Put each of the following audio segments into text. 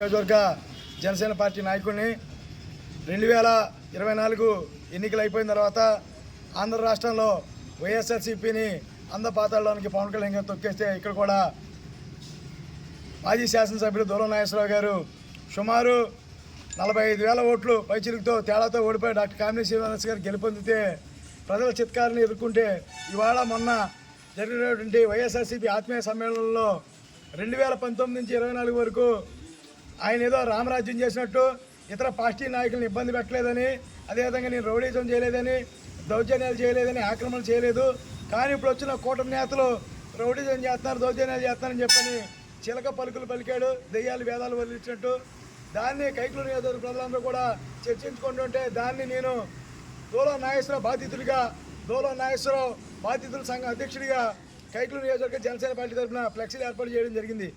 నియోజకవర్గ జనసేన పార్టీ నాయకుడిని రెండు వేల ఇరవై నాలుగు ఎన్నికలు అయిపోయిన తర్వాత ఆంధ్ర రాష్ట్రంలో వైఎస్ఆర్సీపీని అందపాతాళానికి పవన్ కళ్యాణ్ గారు తొక్కేస్తే ఇక్కడ కూడా మాజీ శాసనసభ్యులు దూరం నాగేశ్వరరావు గారు సుమారు నలభై ఐదు వేల ఓట్లు పైచిలుకుతో తేడాతో ఓడిపోయి డాక్టర్ కామినీ శ్రీనివాస్ గారు గెలుపొందితే ప్రజల చిత్కారాన్ని ఎదుర్కొంటే ఇవాళ మొన్న జరిగినటువంటి వైఎస్ఆర్సీపీ ఆత్మీయ సమ్మేళనంలో రెండు వేల పంతొమ్మిది నుంచి ఇరవై నాలుగు వరకు ఆయన ఏదో రామరాజ్యం చేసినట్టు ఇతర పార్టీ నాయకులను ఇబ్బంది పెట్టలేదని అదేవిధంగా నేను రౌడీజం చేయలేదని దౌర్జన్యాలు చేయలేదని ఆక్రమణ చేయలేదు. కానీ ఇప్పుడు వచ్చిన కూటమి నేతలు రౌడీజం చేస్తున్నారు దౌర్జన్యాలు చేస్తున్నారని చెప్పని చిలక పలుకులు పలికాడు దెయ్యాలు వేదాలు వదిలించినట్టు. దాన్ని కైకులు నియోజకవర్గ ప్రజలందరూ కూడా చర్చించుకుంటుంటే దాన్ని నేను దోలో నాగేశ్వరరావు బాధితుడిగా దోలో నాగేశ్వరరావు బాధితుల సంఘం అధ్యక్షుడిగా కైకులు నియోజకవర్గ జనసేన పార్టీ తరఫున ఫ్లెక్సీలు ఏర్పాటు చేయడం జరిగింది.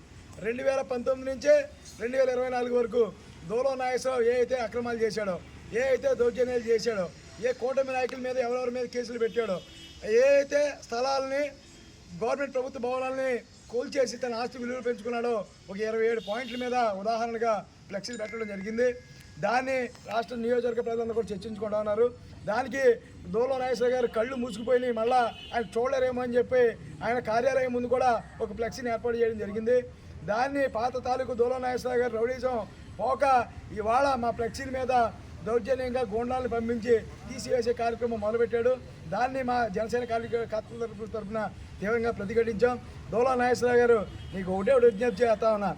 రెండు వేల పంతొమ్మిది నుంచే రెండు వేల ఇరవై నాలుగు వరకు దోలో నాగేశ్వరరావు ఏ అయితే అక్రమాలు చేశాడో ఏ అయితే దౌర్జన్యాలు చేశాడో ఏ కూటమి నాయకుల మీద ఎవరెవరి మీద కేసులు పెట్టాడో ఏ అయితే స్థలాలని గవర్నమెంట్ ప్రభుత్వ భవనాలని కూల్చేసి తన ఆస్తి విలువలు పెంచుకున్నాడో ఒక ఇరవై ఏడు పాయింట్ల మీద ఉదాహరణగా ఫ్లెక్సీలు పెట్టడం జరిగింది. దాన్ని రాష్ట్ర నియోజకవర్గ ప్రజలందరూ కూడా చర్చించుకుంటా ఉన్నారు. దానికి దూలో నాగేశ్వర గారు కళ్ళు మూసుకుపోయి మళ్ళా ఆయన చూడలేరేమో అని చెప్పి ఆయన కార్యాలయం ముందు కూడా ఒక ఫ్లెక్సీని ఏర్పాటు చేయడం జరిగింది. దాన్ని పాత తాలూకు దూలో నాగేశ్వర గారు రౌడీజం పోక ఇవాళ మా ఫ్లెక్సీల మీద దౌర్జన్యంగా గోండాలను పంపించి తీసివేసే కార్యక్రమం మొదలుపెట్టాడు. దాన్ని మా జనసేన కార్యకర్తల తరఫున తీవ్రంగా ప్రతిఘటించాం. దోలా నాగేశ్వరరావు గారు నీకు ఒకటే ఒకటి విజ్ఞప్తి చేస్తా ఉన్నా.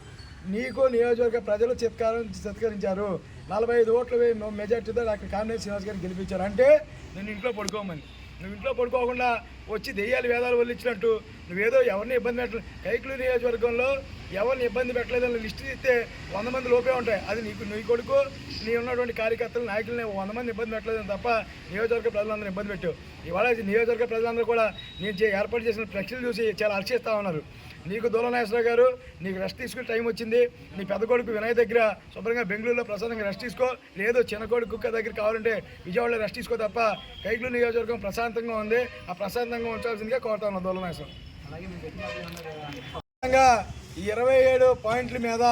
నీకు నియోజకవర్గ ప్రజలు చిత్కారం చిత్కరించారు. నలభై ఐదు ఓట్ల మెజార్టీతో అక్కడ కామినేని శ్రీనివాస్ గారిని గెలిపించారు. అంటే నేను ఇంట్లో పడుకోమని. నువ్వు ఇంట్లో పడుకోకుండా వచ్చి దెయ్యాలు వేదాలు వల్లించినట్టు నువ్వేదో ఎవరిని ఇబ్బంది పెట్ట కైకులు నియోజకవర్గంలో ఎవరిని ఇబ్బంది పెట్టలేదని లిస్ట్ ఇస్తే వంద మంది లోపే ఉంటాయి. అది నీకు నీ కొడుకు నీ ఉన్నటువంటి కార్యకర్తలు నాయకులని వంద మంది ఇబ్బంది పెట్టలేదని తప్ప నియోజకవర్గ ప్రజలందరూ ఇబ్బంది పెట్టావు ఇవాళ నియోజకవర్గ ప్రజలందరూ కూడా నేను చే- ఏర్పాటు చేసిన ఫ్లెక్సీలు చూసి చాలా హర్షిస్తూ ఉన్నారు. నీకు దూలనాగేశ్వరరావు గారు నీకు రెస్ట్ తీసుకునే టైం వచ్చింది. నీ పెద్ద కొడుకు వినయ్ దగ్గర శుభ్రంగా బెంగళూరులో ప్రశాంతంగా రెస్ట్ తీసుకో. లేదు చిన్న కొడుకు కుక్క దగ్గర కావాలంటే విజయవాడలో రెస్ట్ తీసుకో తప్ప కైకులు నియోజకవర్గం ప్రశాంతంగా ఉంది. ఆ ప్రశాంతంగా ఉంచాల్సిందిగా కోరుతా ఉన్నా దూలనాగేశ్వరం విధంగా ఈ ఇరవై ఏడు పాయింట్ల మీద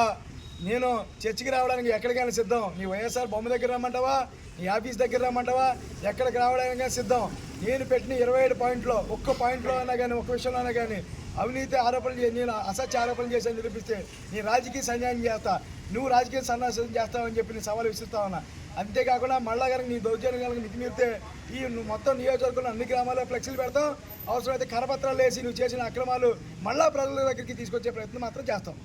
నేను చర్చికి రావడానికి ఎక్కడికైనా సిద్ధం. నీ వైఎస్ఆర్ బొమ్మ దగ్గర రమ్మంటావా? నీ ఆఫీస్ దగ్గర రమ్మంటావా? ఎక్కడికి రావడానికి సిద్ధం. నేను పెట్టిన ఇరవై ఏడు పాయింట్లో ఒక్క పాయింట్లో అయినా కానీ ఒక్క విషయంలో అయినా కానీ అవినీతి ఆరోపణలు చేసి నేను అసత్య ఆరోపణలు చేశాను నిరూపిస్తే నీ రాజకీయ సన్యాయం చేస్తా. నువ్వు రాజకీయ సన్యాసం చేస్తావని చెప్పి నేను సవాల్ విసురుతా ఉన్నా. అంతేకాకుండా మళ్ళా కనుక నీ దౌర్జన్యం కనుక మితిమీరితే ఈ నువ్వు మొత్తం నియోజకవర్గంలో అన్ని గ్రామాల్లో ఫ్లెక్సీలు పెడతాం. అవసరమైతే కరపత్రాలు వేసి నువ్వు చేసిన అక్రమాలు మళ్ళా ప్రజల దగ్గరికి తీసుకొచ్చే ప్రయత్నం మాత్రం చేస్తాం.